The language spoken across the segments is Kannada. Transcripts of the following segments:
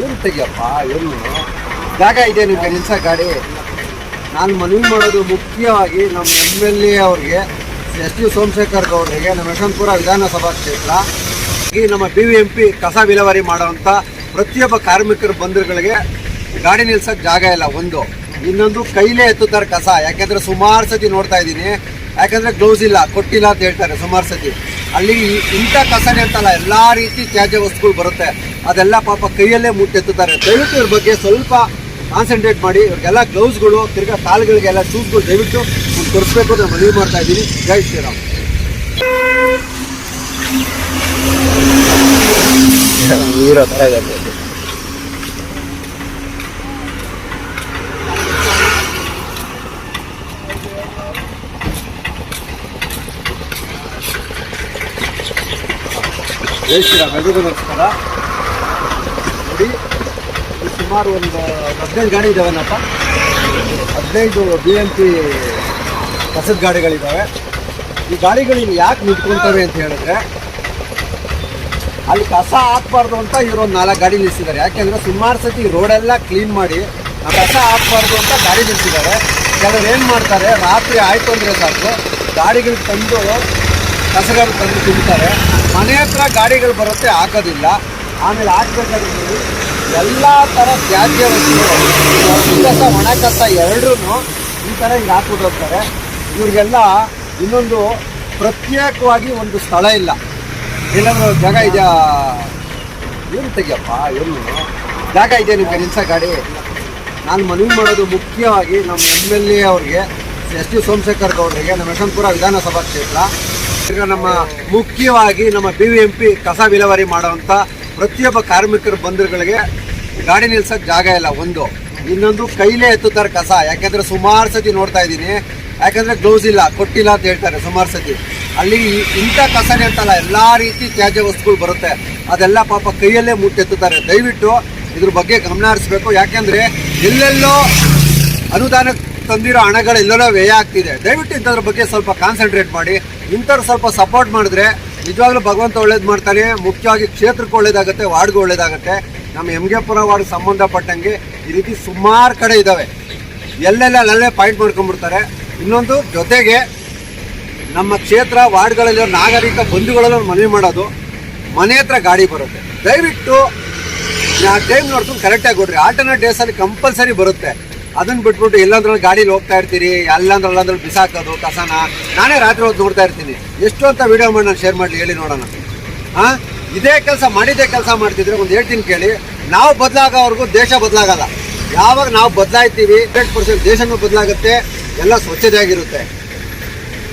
ಏನು ತೆಗಿಯಪ್ಪ, ಏನು? ಜಾಗ ಇದೆ ನಿಮಗೆ, ನಿಲ್ಸ ಗಾಡಿ. ನಾನು ಮನವಿ ಮಾಡೋದು ಮುಖ್ಯವಾಗಿ ನಮ್ಮ ಎಂ ಎಲ್ ಎ ಅವ್ರಿಗೆ, ಎಸ್ ಟಿ ಸೋಮಶೇಖರ್ ಗೌಡರಿಗೆ, ನಮ್ಮ ಯಶವಂತಪುರ ವಿಧಾನಸಭಾ ಕ್ಷೇತ್ರ, ಈ ನಮ್ಮ ಬಿ ವಿ ಎಂ ಪಿ ಕಸ ವಿಲೇವಾರಿ ಮಾಡೋವಂಥ ಪ್ರತಿಯೊಬ್ಬ ಕಾರ್ಮಿಕರ ಬಂದರುಗಳಿಗೆ ಗಾಡಿ ನಿಲ್ಸಕ್ಕೆ ಜಾಗ ಇಲ್ಲ, ಒಂದು. ಇನ್ನೊಂದು, ಕೈಲೇ ಎತ್ತುತ್ತಾರೆ ಕಸ. ಯಾಕೆಂದರೆ ಸುಮಾರು ಸತಿ ನೋಡ್ತಾ ಇದ್ದೀನಿ. ಯಾಕಂದ್ರೆ ಗ್ಲೌಸ್ ಇಲ್ಲ, ಕೊಟ್ಟಿಲ್ಲ ಅಂತ ಹೇಳ್ತಾರೆ ಸುಮಾರು ಸತಿ. ಅಲ್ಲಿ ಇಂಥ ಕಸನೇ ಅಂತಲ್ಲ, ಎಲ್ಲ ರೀತಿ ತ್ಯಾಜ್ಯ ವಸ್ತುಗಳು ಬರುತ್ತೆ. ಅದೆಲ್ಲ ಪಾಪ ಕೈಯಲ್ಲೇ ಮುಟ್ಟೆತ್ತುತ್ತಾರೆ. ದಯವಿಟ್ಟು ಇವ್ರ ಬಗ್ಗೆ ಸ್ವಲ್ಪ ಕಾನ್ಸಂಟ್ರೇಟ್ ಮಾಡಿ, ಇವ್ರಿಗೆಲ್ಲ ಗ್ಲೌಸ್ಗಳು ತಿರ್ಗಾ ಕಾಲುಗಳಿಗೆಲ್ಲ ಶೂಸ್ಗಳು ದಯವಿಟ್ಟು ಒಂದು ತೊರಿಸ್ಬೇಕು ಅಂತ ಮನವಿ ಮಾಡ್ತಾ ಇದ್ದೀನಿ. ಜೈ ಶ್ರೀರಾಮ್. ಜೈ ಶ್ರೀರಾಮ್. ಎಲ್ರಿಗೂ ನಮಸ್ಕಾರ. ನೋಡಿ. ಸುಮಾರು ಒಂದು ಹದಿನೈದು ಗಾಡಿ ಇದಾವೆನಪ್ಪ? ಹದಿನೈದು ಬಿ ಎಂ ಪಿ ಕಸದ ಗಾಡಿಗಳಿದ್ದಾವೆ ಈ ಗಾಡಿಗಳು ಯಾಕೆ ನಿಂತ್ಕೊಳ್ತವೆ ಅಂತ ಹೇಳಿದ್ರೆ, ಅಲ್ಲಿ ಕಸ ಹಾಕ್ಬಾರ್ದು ಅಂತ ಇವರೊಂದು ನಾಲ್ಕು ಗಾಡಿ ನಿಲ್ಲಿಸಿದ್ದಾರೆ ಯಾಕೆಂದ್ರೆ ಸುಮಾರು ಸತಿ ರೋಡೆಲ್ಲ ಕ್ಲೀನ್ ಮಾಡಿ ಆ ಕಸ ಹಾಕ್ಬಾರ್ದು ಅಂತ ಗಾಡಿ ನಿಲ್ಲಿಸಿದ್ದಾರೆ ಕೆಲವರು ಏನು ಮಾಡ್ತಾರೆ, ರಾತ್ರಿ ಆಯಿತು ಅಂದರೆ ಸಾಕು, ಗಾಡಿಗಳು ತಂದು ಕಸಗಾರು ತಂದು ತಿಂತಾರೆ ಮನೆ ಹತ್ರ ಗಾಡಿಗಳು ಬರುತ್ತೆ, ಹಾಕೋದಿಲ್ಲ. ಆಮೇಲೆ ಹಾಕ್ಬೇಕಾದ್ರೆ ನೋಡಿ ಎಲ್ಲ ಥರ ತ್ಯಾಜ್ಯ ವಸ್ತುಗಳು. ಕಸ ಒಣ ಕಸ ಎರಡೂ ಈ ಥರ ಹಿಂಗೆ ಹಾಕ್ಬಿಟ್ಟು ಹೋಗ್ತಾರೆ. ಇವ್ರಿಗೆಲ್ಲ ಇನ್ನೊಂದು ಪ್ರತ್ಯೇಕವಾಗಿ ಒಂದು ಸ್ಥಳ ಇಲ್ಲ. ಏನಾದ್ರು ಜಾಗ ಇದೆಯಾ? ಏನು ತೆಗಿಯಪ್ಪ ಏನು ಜಾಗ ಇದೆಯಾ ನಿಮಗೆ ನಿಲ್ಸ ಗಾಡಿ? ನಾನು ಮನವಿ ಮಾಡೋದು ಮುಖ್ಯವಾಗಿ ನಮ್ಮ ಎಂ ಎಲ್ ಎ ಅವ್ರಿಗೆ, ಎಸ್ ಟಿ ಸೋಮಶೇಖರ್ ಗೌಡರಿಗೆ, ನಮ್ಮ ಯಶವಂತಪುರ ವಿಧಾನಸಭಾ ಕ್ಷೇತ್ರ ಈಗ ನಮ್ಮ ಮುಖ್ಯವಾಗಿ ನಮ್ಮ ಬಿ ವಿ ಎಂ ಪಿ ಕಸ ವಿಲೇವಾರಿ ಮಾಡುವಂಥ ಪ್ರತಿಯೊಬ್ಬ ಕಾರ್ಮಿಕರ ಬಂದರುಗಳಿಗೆ ಗಾಡಿ ನಿಲ್ಸಕ್ಕೆ ಜಾಗ ಇಲ್ಲ, ಒಂದು. ಇನ್ನೊಂದು ಕೈಲೇ ಎತ್ತುತ್ತಾರೆ ಕಸ. ಯಾಕೆಂದರೆ ಸುಮಾರು ಸತಿ ನೋಡ್ತಾ ಇದ್ದೀನಿ. ಯಾಕಂದ್ರೆ ಗ್ಲೌಸ್ ಇಲ್ಲ, ಕೊಟ್ಟಿಲ್ಲ ಅಂತ ಹೇಳ್ತಾರೆ ಸುಮಾರು ಸತಿ. ಅಲ್ಲಿ ಇಂಥ ಕಸನೇ ಅಂತಲ್ಲ, ಎಲ್ಲ ರೀತಿ ತ್ಯಾಜ್ಯ ವಸ್ತುಗಳು ಬರುತ್ತೆ. ಅದೆಲ್ಲ ಪಾಪ ಕೈಯಲ್ಲೇ ಮುಟ್ಟೆತ್ತುತ್ತಾರೆ ದಯವಿಟ್ಟು ಇದ್ರ ಬಗ್ಗೆ ಗಮನ ಹರಿಸ್ಬೇಕು. ಯಾಕೆಂದರೆ ಎಲ್ಲೆಲ್ಲೋ ಅನುದಾನ ತಂದಿರೋ ಹಣಗಳೆಲ್ಲೋ ವ್ಯಯ ಆಗ್ತಿದೆ. ದಯವಿಟ್ಟು ಇಂಥದ್ರ ಬಗ್ಗೆ ಸ್ವಲ್ಪ ಕಾನ್ಸಂಟ್ರೇಟ್ ಮಾಡಿ. ಇಂಥವ್ರು ಸ್ವಲ್ಪ ಸಪೋರ್ಟ್ ಮಾಡಿದ್ರೆ ನಿಜವಾಗ್ಲೂ ಭಗವಂತ ಒಳ್ಳೇದು ಮಾಡ್ತಾನೆ. ಮುಖ್ಯವಾಗಿ ಕ್ಷೇತ್ರಕ್ಕೆ ಒಳ್ಳೇದಾಗುತ್ತೆ, ವಾರ್ಡ್ಗೆ ಒಳ್ಳೇದಾಗುತ್ತೆ. ನಮ್ಮ ಎಮ್ಗೆಪುರ ವಾರ್ಡ್ ಸಂಬಂಧಪಟ್ಟಂಗೆ ಈ ರೀತಿ ಸುಮಾರು ಕಡೆ ಇದ್ದಾವೆ ಎಲ್ಲೆಲ್ಲ ಅಲ್ಲಲ್ಲೇ ಪಾಯಿಂಟ್ ಮಾಡ್ಕೊಂಡ್ಬಿಡ್ತಾರೆ. ಇನ್ನೊಂದು ಜೊತೆಗೆ ನಮ್ಮ ಕ್ಷೇತ್ರ ವಾರ್ಡ್ಗಳಲ್ಲಿ ನಾಗರಿಕ ಬಂಧುಗಳಲ್ಲಿ ಮನವಿ ಮಾಡೋದು, ಮನೆ ಹತ್ರ ಗಾಡಿ ಬರುತ್ತೆ. ದಯವಿಟ್ಟು ಟೈಮ್ ನೋಡ್ಕೊಂಡು ಕರೆಕ್ಟಾಗಿ ಕೊಡ್ರಿ. ಆಲ್ಟರ್ನೇಟ್ ಡೇಸಲ್ಲಿ ಕಂಪಲ್ಸರಿ ಬರುತ್ತೆ. ಅದನ್ನ ಬಿಟ್ಬಿಟ್ಟು ಎಲ್ಲಂದ್ರಲ್ಲಿ ಗಾಡಿಲಿ ಹೋಗ್ತಾ ಇರ್ತೀರಿ ಅಲ್ಲಂದ್ರೆ ಅಲ್ಲಂದ್ರಲ್ಲಿ ಬಿಸಾಕೋದು, ಕಸನ, ನಾನೇ ರಾತ್ರಿ ಹೊತ್ತು ನೋಡ್ತಾ ಇರ್ತೀನಿ. ಎಷ್ಟು ಅಂತ ವಿಡಿಯೋ ಮಾಡಿ ನಾನು ಶೇರ್ ಮಾಡಲಿ, ಹೇಳಿ ನೋಡೋಣ. ಹಾಂ? ಇದೇ ಕೆಲಸ ಮಾಡಿದ್ದೇ ಕೆಲಸ ಮಾಡ್ತಿದ್ರೆ ಒಂದು ಹೇಳ್ತೀನಿ ಕೇಳಿ, ನಾವು ಬದಲಾಗೋವರೆಗೂ ದೇಶ ಬದಲಾಗಲ್ಲ. ಯಾವಾಗ ನಾವು ಬದಲಾಯ್ತೀವಿ, ಹಂಡ್ರೆಡ್ ಪರ್ಸೆಂಟ್ ದೇಶನೂ ಬದಲಾಗುತ್ತೆ, ಎಲ್ಲ ಸ್ವಚ್ಛತೆಯಾಗಿರುತ್ತೆ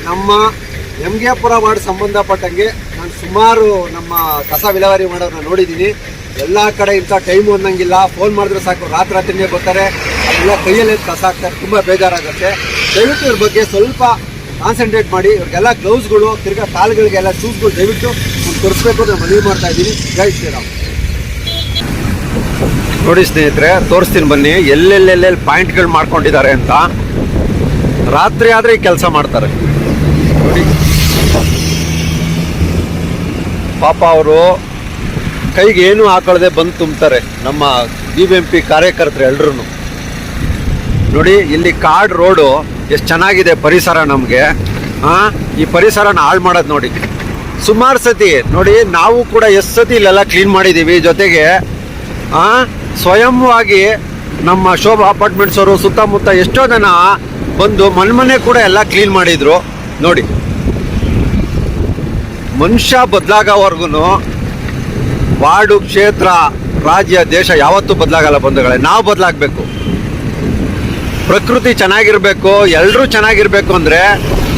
ನಮ್ಮ ಎಂ ಗೆ ಪುರ ವಾರ್ಡ್ ಸಂಬಂಧಪಟ್ಟಂಗೆ ನಾನು ಸುಮಾರು ನಮ್ಮ ಕಸ ವಿಲೇವಾರಿ ಮಾಡೋದನ್ನ ನೋಡಿದ್ದೀನಿ. ಎಲ್ಲ ಕಡೆ ಇಂಥ ಟೈಮು ಅನ್ನಂಗಿಲ್ಲ ಫೋನ್ ಮಾಡಿದ್ರೆ ಸಾಕು, ರಾತ್ರಿ ರಾತ್ರಿನೇ ಬರ್ತಾರೆ. ಅದೆಲ್ಲ ಕೈಯಲ್ಲಿ ಕಸ ಆಗ್ತಾರೆ ತುಂಬ ಬೇಜಾರಾಗುತ್ತೆ. ದಯವಿಟ್ಟು ಇವ್ರ ಬಗ್ಗೆ ಸ್ವಲ್ಪ ಕಾನ್ಸಂಟ್ರೇಟ್ ಮಾಡಿ. ಇವ್ರಿಗೆಲ್ಲ ಗ್ಲೌಸ್ಗಳು ತಿರ್ಗಾ ಕಾಲುಗಳಿಗೆಲ್ಲ ಶೂಸ್ಗಳು ದಯವಿಟ್ಟು ತೋರಿಸ್ಬೇಕು ನಾನು ಮನವಿ ಮಾಡ್ತಾ ಇದ್ದೀನಿ. ಜೈ ಶ್ರೀರಾಮ್. ನೋಡಿ ಸ್ನೇಹಿತರೆ, ತೋರಿಸ್ತೀನಿ ಬನ್ನಿ. ಎಲ್ಲೆಲ್ಲೆಲ್ಲೆಲ್ಲಿ ಪಾಯಿಂಟ್ಗಳು ಮಾಡ್ಕೊಂಡಿದ್ದಾರೆ ಅಂತ. ರಾತ್ರಿ ಆದರೆ ಕೆಲಸ ಮಾಡ್ತಾರೆ. ನೋಡಿ. ಪಾಪ ಅವರು ಕೈಗೆ ಏನು ಹಾಕೊಳ್ಳದೆ ಬಂದು ತುಂಬ್ತಾರೆ ನಮ್ಮ ಬಿ ಬಿ ಎಂ ಪಿ ಕಾರ್ಯಕರ್ತರು ಎಲ್ಲರೂ ನೋಡಿ, ಇಲ್ಲಿ ಕಾಡ್ ರೋಡು ಎಷ್ಟು ಚೆನ್ನಾಗಿದೆ ಪರಿಸರ ನಮಗೆ. ಹಾಂ ಈ ಪರಿಸರನ ಹಾಳು ಮಾಡೋದು ನೋಡಿ. ಸುಮಾರು ಸತಿ, ನೋಡಿ, ನಾವು ಕೂಡ ಎಷ್ಟು ಸತಿ ಇಲ್ಲೆಲ್ಲ ಕ್ಲೀನ್ ಮಾಡಿದ್ದೀವಿ ಜೊತೆಗೆ ಸ್ವಯಂವಾಗಿ ನಮ್ಮ ಶೋಭಾ ಅಪಾರ್ಟ್ಮೆಂಟ್ಸ್ ಅವರು ಸುತ್ತಮುತ್ತ ಎಷ್ಟೋ ಜನ ಬಂದು ಮನೆ ಮನೆ ಕೂಡ ಎಲ್ಲ ಕ್ಲೀನ್ ಮಾಡಿದ್ರು. ನೋಡಿ. ಮನುಷ್ಯ ಬದಲಾಗೋವರೆಗೂ ವಾರ್ಡು ಕ್ಷೇತ್ರ ರಾಜ್ಯ ದೇಶ ಯಾವತ್ತೂ ಬದಲಾಗಲ್ಲ ಬಂಧುಗಳೇ, ನಾವು ಬದಲಾಗಬೇಕು. ಪ್ರಕೃತಿ ಚೆನ್ನಾಗಿರಬೇಕು ಎಲ್ಲರೂ ಚೆನ್ನಾಗಿರಬೇಕು ಅಂದರೆ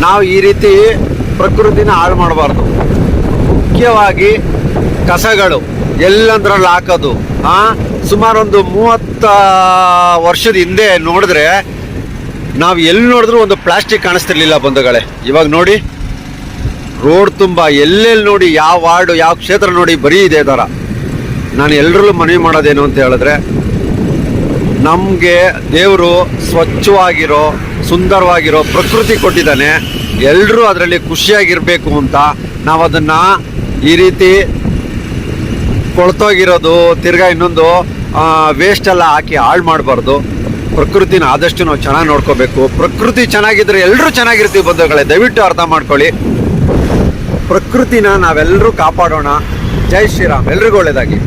ನಾವು ಈ ರೀತಿ ಪ್ರಕೃತಿನ ಹಾಳು ಮಾಡಬಾರ್ದು. ಮುಖ್ಯವಾಗಿ ಕಸಗಳು, ಎಲ್ಲಂದ್ರಲ್ಲಿ ಹಾಕೋದು. ಹಾಂ ಸುಮಾರೊಂದು ಮೂವತ್ತ ವರ್ಷದ ಹಿಂದೆ ನೋಡಿದ್ರೆ ನಾವು ಎಲ್ಲಿ ನೋಡಿದ್ರೂ ಒಂದು ಪ್ಲಾಸ್ಟಿಕ್ ಕಾಣಿಸ್ತಿರ್ಲಿಲ್ಲ ಬಂಧುಗಳೇ. ಇವಾಗ ನೋಡಿ. ರೋಡ್ ತುಂಬ ಎಲ್ಲೆಲ್ಲಿ ನೋಡಿ, ಯಾವ ವಾರ್ಡು, ಯಾವ ಕ್ಷೇತ್ರ ನೋಡಿ ಬರೀ ಇದೆ ಥರ. ನಾನು ಎಲ್ಲರಲ್ಲೂ ಮನವಿ ಮಾಡೋದೇನು ಅಂತ ಹೇಳಿದ್ರೆ, ನಮಗೆ ದೇವರು ಸ್ವಚ್ಛವಾಗಿರೋ, ಸುಂದರವಾಗಿರೋ ಪ್ರಕೃತಿ ಕೊಟ್ಟಿದ್ದಾನೆ. ಎಲ್ಲರೂ ಅದರಲ್ಲಿ ಖುಷಿಯಾಗಿರಬೇಕು ಅಂತ ನಾವು ಅದನ್ನು ಈ ರೀತಿ ಕೊಳ್ತೋಗಿರೋದು, ತಿರ್ಗಾ ಇನ್ನೊಂದು ವೇಸ್ಟ್ ಎಲ್ಲ ಹಾಕಿ ಹಾಳು ಮಾಡಬಾರ್ದು. ಪ್ರಕೃತಿನ ಆದಷ್ಟು ನಾವು ಚೆನ್ನಾಗಿ ನೋಡ್ಕೋಬೇಕು. ಪ್ರಕೃತಿ ಚೆನ್ನಾಗಿದ್ರೆ ಎಲ್ಲರೂ ಚೆನ್ನಾಗಿರ್ತೀವಿ ಬಂಧುಗಳೇ. ದಯವಿಟ್ಟು ಅರ್ಥ ಮಾಡ್ಕೊಳ್ಳಿ. ಪ್ರಕೃತಿನ ನಾವೆಲ್ಲರೂ ಕಾಪಾಡೋಣ. ಜೈ ಶ್ರೀರಾಮ್. ಎಲ್ರಿಗೂ ಒಳ್ಳೇದಾಗಿ